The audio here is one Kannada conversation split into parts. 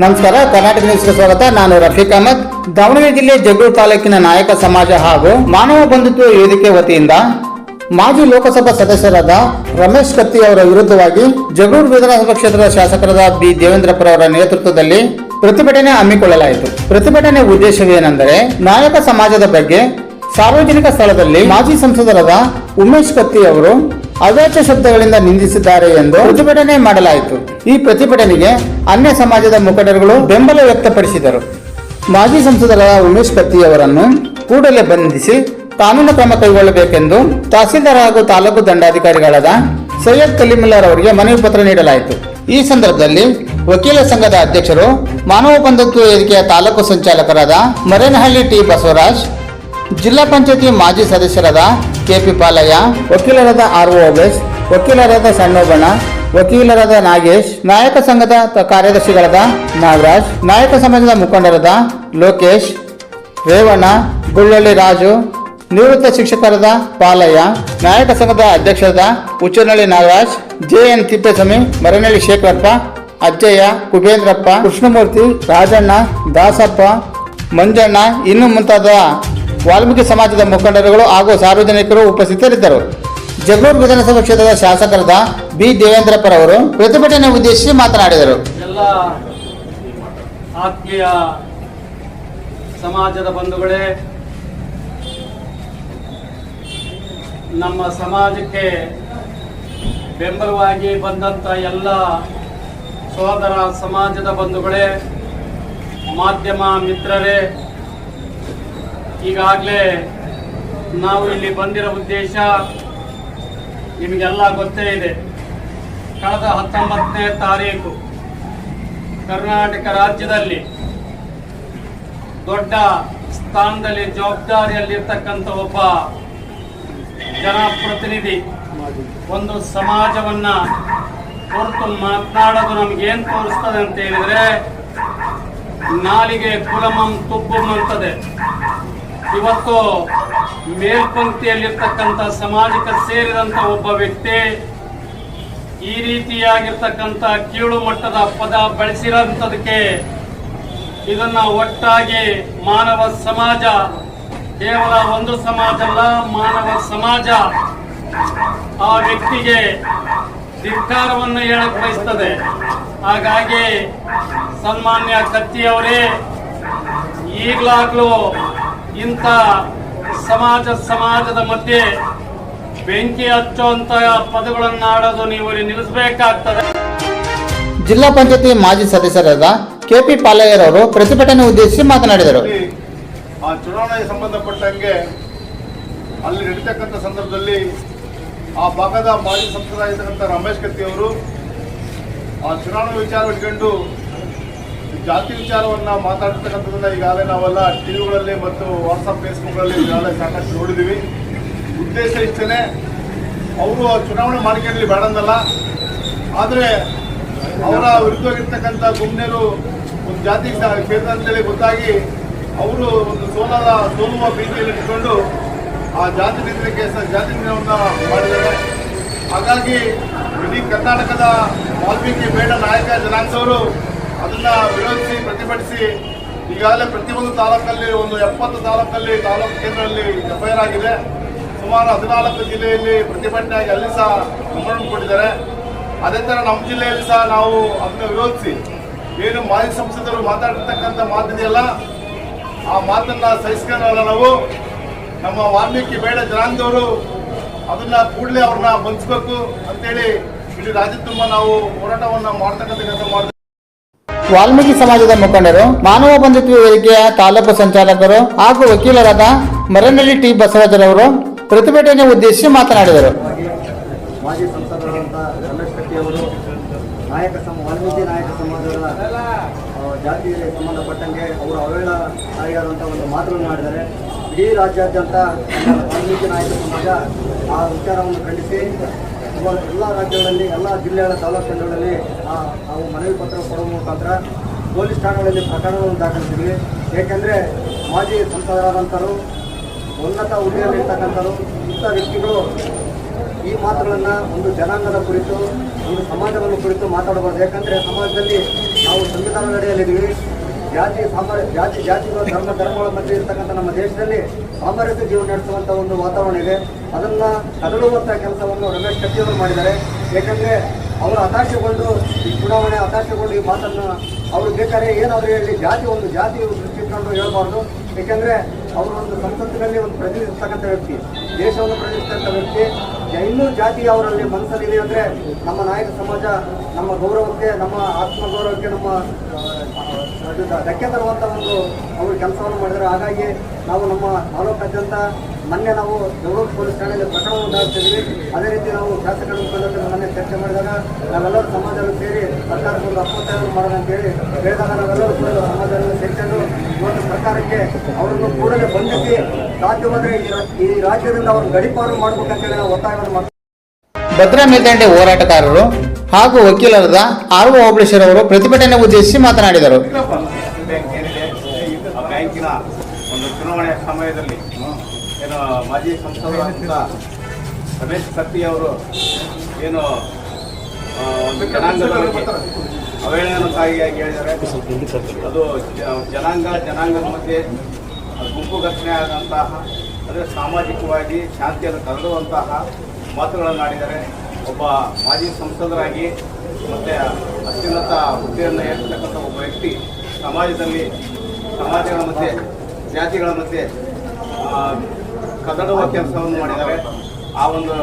ನಮಸ್ಕಾರ, ಕರ್ನಾಟಕ ನ್ಯೂಸ್ಗೆ ಸ್ವಾಗತ. ನಾನು ರಫೀಕ್ ಅಹಮದ್. ದಾವಣಗೆರೆ ಜಿಲ್ಲೆ ಜಗಳೂರು ತಾಲೂಕಿನ ನಾಯಕ ಸಮಾಜ ಹಾಗೂ ಮಾನವ ಬಂಧುತ್ವ ವೇದಿಕೆ ವತಿಯಿಂದ ಮಾಜಿ ಲೋಕಸಭಾ ಸದಸ್ಯರಾದ ರಮೇಶ್ ಕತ್ತಿ ಅವರ ವಿರುದ್ಧವಾಗಿ ಜಗಳೂರು ವಿಧಾನಸಭಾ ಕ್ಷೇತ್ರದ ಶಾಸಕರಾದ ಬಿ. ದೇವೇಂದ್ರಪ್ಪ ಅವರ ನೇತೃತ್ವದಲ್ಲಿ ಪ್ರತಿಭಟನೆ ಹಮ್ಮಿಕೊಳ್ಳಲಾಯಿತು. ಪ್ರತಿಭಟನೆ ಉದ್ದೇಶವೇನೆಂದರೆ ನಾಯಕ ಸಮಾಜದ ಬಗ್ಗೆ ಸಾರ್ವಜನಿಕ ಸ್ಥಳದಲ್ಲಿ ಮಾಜಿ ಸಂಸದರಾದ ಉಮೇಶ್ ಕತ್ತಿ ಅವರು ಅವಾಚ್ಯ ಶಬ್ದಗಳಿಂದ ನಿಂದಿಸಿದ್ದಾರೆ ಎಂದು ಪ್ರತಿಭಟನೆ ಮಾಡಲಾಯಿತು. ಈ ಪ್ರತಿಭಟನೆಗೆ ಅನ್ಯ ಸಮಾಜದ ಮುಖಂಡರುಗಳು ಬೆಂಬಲ ವ್ಯಕ್ತಪಡಿಸಿದರು. ಮಾಜಿ ಸಂಸದರಾದ ಉಮೇಶ್ ಕತ್ತಿ ಅವರನ್ನು ಕೂಡಲೇ ಬಂಧಿಸಿ ಕಾನೂನು ಕ್ರಮ ಕೈಗೊಳ್ಳಬೇಕೆಂದು ತಹಸೀಲ್ದಾರ್ ಹಾಗೂ ತಾಲೂಕು ದಂಡಾಧಿಕಾರಿಗಳಾದ ಸೈಯದ್ ಕಲಿಮಿಲ್ಲರ್ ಅವರಿಗೆ ಮನವಿ ಪತ್ರ ನೀಡಲಾಯಿತು. ಈ ಸಂದರ್ಭದಲ್ಲಿ ವಕೀಲ ಸಂಘದ ಅಧ್ಯಕ್ಷರು ಮಾನವ ಬಂಧುತ್ವ ವೇದಿಕೆಯ ತಾಲೂಕು ಸಂಚಾಲಕರಾದ ಮರೇನಹಳ್ಳಿ ಟಿ ಬಸವರಾಜ್, ಜಿಲ್ಲಾ ಪಂಚಾಯತಿ ಮಾಜಿ ಸದಸ್ಯರಾದ ಕೆಪಿ ಪಾಲಯ್ಯ, ವಕೀಲರಾದ ಆರ್ ಒ ಓಬೇಶ್ ವಕೀಲರಾದ ಸಣ್ಣೋಬಣ್ಣ, ವಕೀಲರಾದ ನಾಗೇಶ್, ನಾಯಕ ಸಂಘದ ಕಾರ್ಯದರ್ಶಿಗಳಾದ ನಾಗರಾಜ್, ನಾಯಕ ಸಮಾಜದ ಮುಖಂಡರಾದ ಲೋಕೇಶ್, ರೇವಣ್ಣ, ಗುಳ್ಳಳ್ಳಿ ರಾಜು, ನಿವೃತ್ತ ಶಿಕ್ಷಕರಾದ ಪಾಲಯ್ಯ, ನಾಯಕ ಸಂಘದ ಅಧ್ಯಕ್ಷರಾದ ಹುಚ್ಚನಹಳ್ಳಿ ನಾಗರಾಜ್, ಜೆ ಎನ್ ತಿಪ್ಪೇಸ್ವಾಮಿ ಮರನಹಳ್ಳಿ ಶೇಖರಪ್ಪ, ಅಜ್ಜಯ್ಯ, ಕುಬೇಂದ್ರಪ್ಪ, ಕೃಷ್ಣಮೂರ್ತಿ, ರಾಜಣ್ಣ, ದಾಸಪ್ಪ, ಮಂಜಣ್ಣ, ಇನ್ನು ಮುಂತಾದ ವಾಲ್ಮೀಕಿ ಸಮಾಜದ ಮುಖಂಡರುಗಳು ಹಾಗೂ ಸಾರ್ವಜನಿಕರು ಉಪಸ್ಥಿತರಿದ್ದರು. ಜಗಳೂರು ವಿಧಾನಸಭಾ ಕ್ಷೇತ್ರದ ಶಾಸಕರಾದ ಬಿ. ದೇವೇಂದ್ರಪ್ಪರ್ ಅವರು ಪ್ರತಿಭಟನೆ ಉದ್ದೇಶಿಸಿ ಮಾತನಾಡಿದರು. ಆತ್ಮೀಯ ಸಮಾಜದ ಬಂಧುಗಳೇ, ನಮ್ಮ ಸಮಾಜಕ್ಕೆ ಬೆಂಬಲವಾಗಿ ಬಂದಂಥ ಎಲ್ಲ ಸೋದರ ಸಮಾಜದ ಬಂಧುಗಳೇ, ಮಾಧ್ಯಮ ಮಿತ್ರರೇ ಈಗಾಗಲೇ ನಾವು ಇಲ್ಲಿ ಬಂದಿರೋ ಉದ್ದೇಶ ನಿಮಗೆಲ್ಲ ಗೊತ್ತೇ ಇದೆ. ಕಳೆದ ಹತ್ತೊಂಬತ್ತನೇ ತಾರೀಕು ಕರ್ನಾಟಕ ರಾಜ್ಯದಲ್ಲಿ ದೊಡ್ಡ ಸ್ಥಾನದಲ್ಲಿ ಜವಾಬ್ದಾರಿಯಲ್ಲಿರ್ತಕ್ಕಂಥ ಒಬ್ಬ ಜನಪ್ರತಿನಿಧಿ. ಒಂದು ಸಮಾಜವನ್ನ ಹೊರತು ಮಾತನಾಡೋದು ನಮಗೇನು ತೋರಿಸ್ತದೆ ಅಂತ ಹೇಳಿದ್ರೆ ನಾಲಿಗೆ ಕುಲಮಂ ತುಬ್ಬಂ ಅಂತದೆ ಇವತ್ತು ಮೇಲ್ಪಂಕ್ತಿಯಲ್ಲಿರ್ತಕ್ಕಂಥ ಸಮಾಜಕ್ಕೆ ಸೇರಿದಂಥ ಒಬ್ಬ ವ್ಯಕ್ತಿ ಈ ರೀತಿಯಾಗಿರ್ತಕ್ಕಂಥ ಕೀಳು ಮಟ್ಟದ ಪದ ಬಳಸಿರೋಂಥದಕ್ಕೆ ಇದನ್ನ ಒಟ್ಟಾಗಿ ಮಾನವ ಸಮಾಜ, ಕೇವಲ ಒಂದು ಸಮಾಜ ಅಲ್ಲ, ಮಾನವ ಸಮಾಜ ಆ ವ್ಯಕ್ತಿಗೆ ಧಿಕ್ಕಾರವನ್ನು ಹೇಳಕ್ ಬಯಸ್ತದೆ. ಹಾಗಾಗಿ ಸನ್ಮಾನ್ಯ ಕತ್ತಿಯವರೇ, ಈಗಲಾಗ್ಲೂ ಇಂಥ ಸಮಾಜ ಸಮಾಜದ ಮಧ್ಯೆ ಬೆಂಕಿ ಹಚ್ಚುವಂತ ಪದಗಳನ್ನು ಆಡೋದು ನೀವು ನಿಲ್ಲಿಸಬೇಕಾಗ್ತದೆ. ಜಿಲ್ಲಾ ಪಂಚಾಯತಿ ಮಾಜಿ ಸದಸ್ಯರಾದ ಕೆಪಿ ಪಾಲಯ್ಯರವರು ಪ್ರತಿಭಟನೆ ಉದ್ದೇಶಿಸಿ ಮಾತನಾಡಿದರು. ಆ ಚುನಾವಣೆಗೆ ಸಂಬಂಧಪಟ್ಟಂಗೆ ಅಲ್ಲಿ ನಡೀತಕ್ಕಂಥ ಸಂದರ್ಭದಲ್ಲಿ ಆ ಭಾಗದ ಮಾಜಿ ಸಂಸದರಾಗಿರ್ತಕ್ಕಂಥ ರಮೇಶ್ ಕತ್ತಿ ಅವರು ಆ ಚುನಾವಣೆ ವಿಚಾರ ಇಟ್ಕೊಂಡು ಜಾತಿ ವಿಚಾರವನ್ನ ಮಾತಾಡ್ತಕ್ಕಂಥದ್ದನ್ನ ಈಗಾಗಲೇ ನಾವೆಲ್ಲ ಟಿವಿಗಳಲ್ಲಿ ಮತ್ತು ವಾಟ್ಸಪ್ ಫೇಸ್ಬುಕ್ಗಳಲ್ಲಿ ಈಗಾಗಲೇ ಸಾಕಷ್ಟು ನೋಡಿದ್ದೀವಿ ಉದ್ದೇಶ ಇಷ್ಟೇ ಅವರು ಚುನಾವಣೆ ಮಾಡ್ಕೊಳ್ಳಿ ಬೇಡಂದಲ್ಲ ಆದರೆ ಅವರ ವಿರುದ್ಧವಾಗಿರ್ತಕ್ಕಂಥ ಗುಮ್ನೇರು ಒಂದು ಜಾತಿ ಕ್ಷೇತ್ರ ಅಂತೇಳಿ ಗೊತ್ತಾಗಿ ಅವರು ಒಂದು ಸೋಲದ, ಸೋಲುವ ಭೀತಿಯಲ್ಲಿ ಇಟ್ಕೊಂಡು ಆ ಜಾತಿ ನಿಂದನೆ ಕೇಸ ಜಾತಿ ನಿಂದನವನ್ನು ಮಾಡಿದ್ದಾರೆ. ಹಾಗಾಗಿ ಇಡೀ ಕರ್ನಾಟಕದ ವಾಲ್ಮೀಕಿ ಬೇಡ ನಾಯಕ ಜನಾಂಗದವರು ಅದನ್ನ ವಿರೋಧಿಸಿ, ಪ್ರತಿಭಟಿಸಿ, ಈಗಾಗಲೇ ಪ್ರತಿಯೊಂದು ತಾಲೂಕಲ್ಲಿ, ಒಂದು ಎಪ್ಪತ್ತು ತಾಲೂಕಲ್ಲಿ, ತಾಲೂಕು ಕೇಂದ್ರದಲ್ಲಿ ಎಫ್ಐಆರ್ ಆಗಿದೆ. ಸುಮಾರು ಹದಿನಾಲ್ಕು ಜಿಲ್ಲೆಯಲ್ಲಿ ಪ್ರತಿಭಟನೆಯಾಗಿ ಅಲ್ಲಿ ಸಹ ಕೊಟ್ಟಿದ್ದಾರೆ. ಅದೇ ಥರ ನಮ್ಮ ಜಿಲ್ಲೆಯಲ್ಲಿ ಸಹ ನಾವು ಅದನ್ನು ವಿರೋಧಿಸಿ, ಏನು ಮಾಜಿ ಸಂಸದರು ಮಾತಾಡಿರ್ತಕ್ಕಂಥ ಮಾತಿದೆಯಲ್ಲ, ಆ ಮಾತನ್ನ ಸಹಿಸ್ಕೊಂಡಲ್ಲ ನಾವು. ನಮ್ಮ ವಾಲ್ಮೀಕಿ ಬೇಡ ಜನಾಂಗದವರು ಅದನ್ನ ಕೂಡಲೇ ಅವ್ರನ್ನ ಬಂಧಿಸಬೇಕು ಅಂತೇಳಿ ಇಡೀ ರಾಜ್ಯ ತುಂಬ ನಾವು ಹೋರಾಟವನ್ನ ಮಾಡ್ತಕ್ಕಂಥ ಕೆಲಸ ಮಾಡ್ತೀವಿ ವಾಲ್ಮೀಕಿ ಸಮಾಜದ ಮುಖಂಡರು, ಮಾನವ ಬಂಧುತ್ವ ವೇದಿಕೆಯ ತಾಲೂಕು ಸಂಚಾಲಕರು ಹಾಗೂ ವಕೀಲರಾದ ಮರನಹಳ್ಳಿ ಟಿ. ಬಸವರಾಜರವರು ಪ್ರತಿಭಟನೆ ಉದ್ದೇಶಿಸಿ ಮಾತನಾಡಿದರು. ಮಾಜಿ ಸಂಸದರಾದಂಥ ರಮೇಶ್ ನಾಯಕ ವಾಲ್ಮೀಕಿ ನಾಯಕ ಸಮಾಜದ ಜಾತಿಗೆ ಸಂಬಂಧಪಟ್ಟಂಗೆ ಅವರು ಅವಹೇಳನಕಾರಿಯಾದಂಥ ಒಂದು ಮಾತುಗಳನ್ನು ಮಾಡಿದ್ದಾರೆ. ಇಡೀ ರಾಜ್ಯಾದ್ಯಂತ ವಾಲ್ಮೀಕಿ ನಾಯಕ ಸಮಾಜ ಆ ವಿಚಾರವನ್ನು ಖಂಡಿಸಿ ಎಲ್ಲ ರಾಜ್ಯಗಳಲ್ಲಿ, ಎಲ್ಲ ಜಿಲ್ಲೆಗಳ ತಾಲೂಕು ಕೇಂದ್ರಗಳಲ್ಲಿ ಆ ನಾವು ಮನವಿ ಪತ್ರ ಕೊಡುವ ಮುಖಾಂತರ ಪೊಲೀಸ್ ಠಾಣೆಗಳಲ್ಲಿ ಪ್ರಕರಣವನ್ನು ದಾಖಲಿಸಿದ್ವಿ. ಏಕೆಂದರೆ ಮಾಜಿ ಸಂಸದರಾದಂಥವರು ಉನ್ನತ ಹುದ್ದೆಯಲ್ಲಿ ಇರ್ತಕ್ಕಂಥವ್ರು ಇಂಥ ವ್ಯಕ್ತಿಗಳು ಈ ಮಾತುಗಳನ್ನು ಒಂದು ಜನಾಂಗದ ಕುರಿತು, ಒಂದು ಸಮಾಜವನ್ನು ಕುರಿತು ಮಾತಾಡಬಾರ್ದು. ಯಾಕಂದರೆ ಸಮಾಜದಲ್ಲಿ ನಾವು ಸಂವಿಧಾನದ ಅಡಿಯಲ್ಲಿದ್ದೀವಿ. ಜಾತಿ ಸಾಮರ ಜಾತಿ, ಜಾತಿಗಳ, ಧರ್ಮ, ಧರ್ಮಗಳ ಮಧ್ಯೆ ಇರ್ತಕ್ಕಂಥ ನಮ್ಮ ದೇಶದಲ್ಲಿ ಸಾಮರಸ್ಯ ಜೀವನ ನಡೆಸುವಂಥ ಒಂದು ವಾತಾವರಣ ಇದೆ. ಅದನ್ನು ಕದಡುವಂತ ಕೆಲಸವನ್ನು ರಮೇಶ್ ಕತ್ತಿಯವರು ಮಾಡಿದ್ದಾರೆ. ಏಕೆಂದರೆ ಅವರು ಹತಾಶೆಗೊಂಡು ಈ ಚುನಾವಣೆ ಹತಾಶೆಗೊಂಡು ಈ ಮಾತನ್ನು ಅವರು ಬೇಕಾದ್ರೆ ಏನಾದರೂ ಹೇಳಿ ಜಾತಿ ಒಂದು ಜಾತಿ ದೃಷ್ಟಿಕೊಂಡು ಹೇಳಬಾರ್ದು. ಏಕೆಂದರೆ ಅವರು ಒಂದು ಸಂಸತ್ತಿನಲ್ಲಿ ಒಂದು ಪ್ರತಿನಿಧಿಸ್ತಕ್ಕಂಥ ವ್ಯಕ್ತಿ, ದೇಶವನ್ನು ಪ್ರತಿನಿಧಿಸ್ತಕ್ಕಂಥ ವ್ಯಕ್ತಿ. ಇನ್ನೂ ಜಾತಿ ಅವರಲ್ಲಿ ಮನಸ್ಸಲ್ಲಿದೆ ಅಂದರೆ ನಮ್ಮ ನಾಯಕ ಸಮಾಜ, ನಮ್ಮ ಗೌರವಕ್ಕೆ, ನಮ್ಮ ಆತ್ಮಗೌರವಕ್ಕೆ ನಮ್ಮ ಧಕ್ಕೆ ತರುವಂಥ ಒಂದು ಅವರು ಕೆಲಸವನ್ನು ಮಾಡಿದರು. ಹಾಗಾಗಿ ನಾವು ನಮ್ಮ ತಾಲೂಕಾದ್ಯಂತ ಮೊನ್ನೆ ನಾವು ಜಗಳೂರು ಪೊಲೀಸ್ ಠಾಣೆಯಲ್ಲಿ ಪ್ರಕರಣವನ್ನು ದಾಖಲಿಸಿದ್ವಿ. ಅದೇ ರೀತಿ ನಾವು ಶಾಸಕರ ಮುಖಂಡರು ಮೊನ್ನೆ ಚರ್ಚೆ ಮಾಡಿದಾಗ ನಾವೆಲ್ಲರೂ ಸಮಾಜವನ್ನು ಸೇರಿ ಸರ್ಕಾರಕ್ಕೆ ಒಂದು ಅಪ್ಪತ್ತೈದು ಮಾಡೋಣ ಅಂತ ಹೇಳಿ ಹೇಳಿದಾಗ ನಾವೆಲ್ಲರೂ ಕೂಡ ಸಮಾಜದಲ್ಲಿ ಸೇರಿಕೊಂಡು ಇವತ್ತು ಸರ್ಕಾರಕ್ಕೆ ಅವರನ್ನು ಕೂಡಲೇ ಬಂಧಿಸಿ ಸಾಧ್ಯವಾದರೆ ಈ ರಾಜ್ಯದಿಂದ ಅವರು ಗಡಿಪಾರು ಮಾಡಬೇಕಂತೇಳಿ ನಾವು ಒತ್ತಾಯವನ್ನು ಮಾಡ್ತೀವಿ. ಭದ್ರಾ ಮೇಲ್ದಂಡೆ ಹೋರಾಟಗಾರರು ಹಾಗೂ ವಕೀಲರಾದ ಆರ್ ಒ ಓಬಳೇಶ್ವರ್ ಅವರು ಪ್ರತಿಭಟನೆ ಉದ್ದೇಶಿಸಿ ಮಾತನಾಡಿದರು. ಬ್ಯಾಂಕ್ ಏನಿದೆ ಆ ಬ್ಯಾಂಕಿನ ಒಂದು ಚುನಾವಣೆಯ ಸಮಯದಲ್ಲಿ, ಏನು ಮಾಜಿ ಸಂಸದರಾದಂಥ ರಮೇಶ್ ಕತ್ತಿ ಅವರು ಏನು ಒಂದು ಜನಾಂಗದ ಬಗ್ಗೆ ಅವಹೇಳನಕಾರಿಯಾಗಿ ಹೇಳಿದ್ದಾರೆ. ಅದು ಜನಾಂಗ, ಜನಾಂಗದ ಮಧ್ಯೆ ಗುಂಪು ಘರ್ಷಣೆ ಆದಂತಹ, ಅಂದರೆ ಸಾಮಾಜಿಕವಾಗಿ ಶಾಂತಿಯನ್ನು ಕದಡುವಂತಹ ಮಾತುಗಳನ್ನು ಆಡಿದ್ದಾರೆ. ಒಬ್ಬ ಮಾಜಿ ಸಂಸದರಾಗಿ ಮತ್ತು ಅತ್ಯುನ್ನತ ಹುದ್ದೆಯನ್ನು ಏರ್ತಕ್ಕಂಥ ಒಬ್ಬ ವ್ಯಕ್ತಿ ಸಮಾಜದಲ್ಲಿ ಸಮಾಜಗಳ ಮಧ್ಯೆ, ಜಾತಿಗಳ ಮಧ್ಯೆ ಕದಡುವ ಕೆಲಸವನ್ನು ಮಾಡಿದ್ದಾರೆ. ಆ ಒಂದು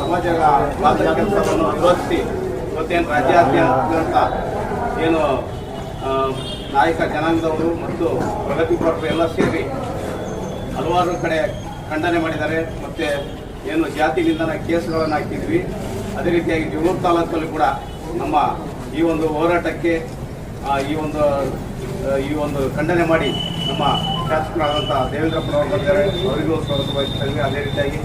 ಸಮಾಜ ಕೆಲಸವನ್ನು ವಿರೋಧಿಸಿ ಮತ್ತೇನು ರಾಜ್ಯಾದ್ಯಂತ ಏನು ನಾಯಕ ಜನಾಂಗದವರು ಮತ್ತು ಪ್ರಗತಿಪರರು ಎಲ್ಲ ಸೇರಿ ಹಲವಾರು ಕಡೆ ಖಂಡನೆ ಮಾಡಿದ್ದಾರೆ. ಮತ್ತು ಏನು ಜಾತಿ ನಿಂದನ ಕೇಸುಗಳನ್ನು ಹಾಕಿದ್ವಿ. ಅದೇ ರೀತಿಯಾಗಿ ಜಗಳೂರು ತಾಲೂಕಲ್ಲಿ ಕೂಡ ನಮ್ಮ ಈ ಒಂದು ಹೋರಾಟಕ್ಕೆ ಈ ಒಂದು ಈ ಒಂದು ಖಂಡನೆ ಮಾಡಿ ನಮ್ಮ ಶಾಸಕರಾದಂಥ ದೇವೇಂದ್ರಪ್ಪನವರು ಬಂದಿದ್ದಾರೆ ಅವರಿಗೂ ಸ್ವಾಗತ ಬಯಸ್ತಾ ಅದೇ ರೀತಿಯಾಗಿ